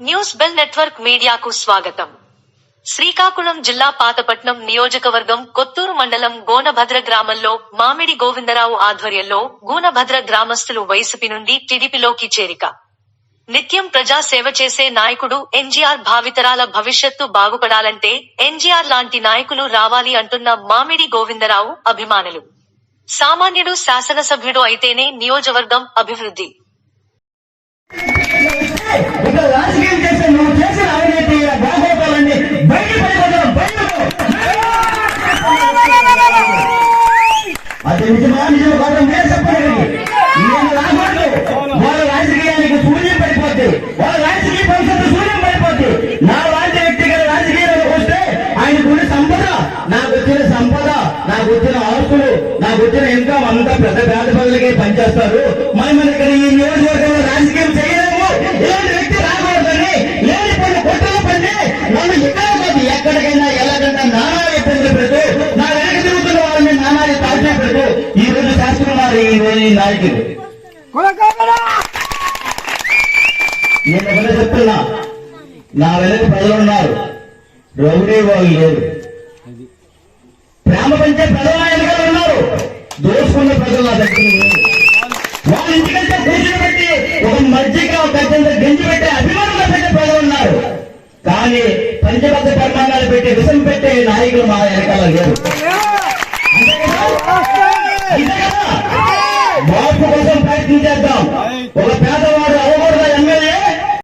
News bell network మీడియాకు స్వాగతం. శ్రీకాకుళం జిల్లా పాతపట్నం నియోజకవర్గం కొత్తూరు మండలం గోనభద్ర గ్రామంలో మామిడి గోవిందరావు ఆధ్వర్యంలో గూనభద్ర గ్రామస్తులు వైసీపీ నుండి టీడీపీలోకి చేరిక. నిత్యం ప్రజా సేవ చేసే నాయకుడు ఎన్జీఆర్ భావితరాల భవిష్యత్తు బాగుపడాలంటే ఎన్జీఆర్ లాంటి నాయకులు రావాలి అంటున్న మామిడి గోవిందరావు అభిమానులు. సామాన్యుడు శాసనసభ్యుడు అయితేనే నియోజకవర్గం అభివృద్ధి. అది నిజమా చెప్పండి నేను రాకూడదు వాళ్ళ రాజకీయానికి శూన్యం పడిపోద్ది వాళ్ళ రాజకీయ భవిష్యత్తు శూన్యం పడిపోద్ది నా లాంటి వ్యక్తి రాజకీయాలకు వస్తే ఆయనకు సంపద నాకు వచ్చిన సంపద నాకు వచ్చిన ఆస్తులు నాకు వచ్చిన ఇన్కమ్ అంతా పెద్ద పేద ప్రజలకి పనిచేస్తారు మరి మన ఇక్కడ ఈ నియోజక నేను ఒకటే చెప్తున్నా. నా వెనక ప్రజలు ఉన్నారు. రౌడీ వాళ్ళు లేరు ప్రేమ పంచే ప్రజల నాయకులు ఉన్నారు. దోచుకున్న ప్రజలు నా దగ్గర. వాళ్ళ ఇంటికంటే కూర్చుని పెట్టి ఒక మజ్జిగ ఒక గంజి పెట్టే అభిమానులు పెట్టే ప్రజలు ఉన్నారు. కానీ పంచబద్ధ పరిమాణాలు పెట్టి విషం పెట్టే నాయకులు మా వెనకాల లేరు. మార్పు కోసం ప్రయత్నం చేద్దాం. ఒక పేద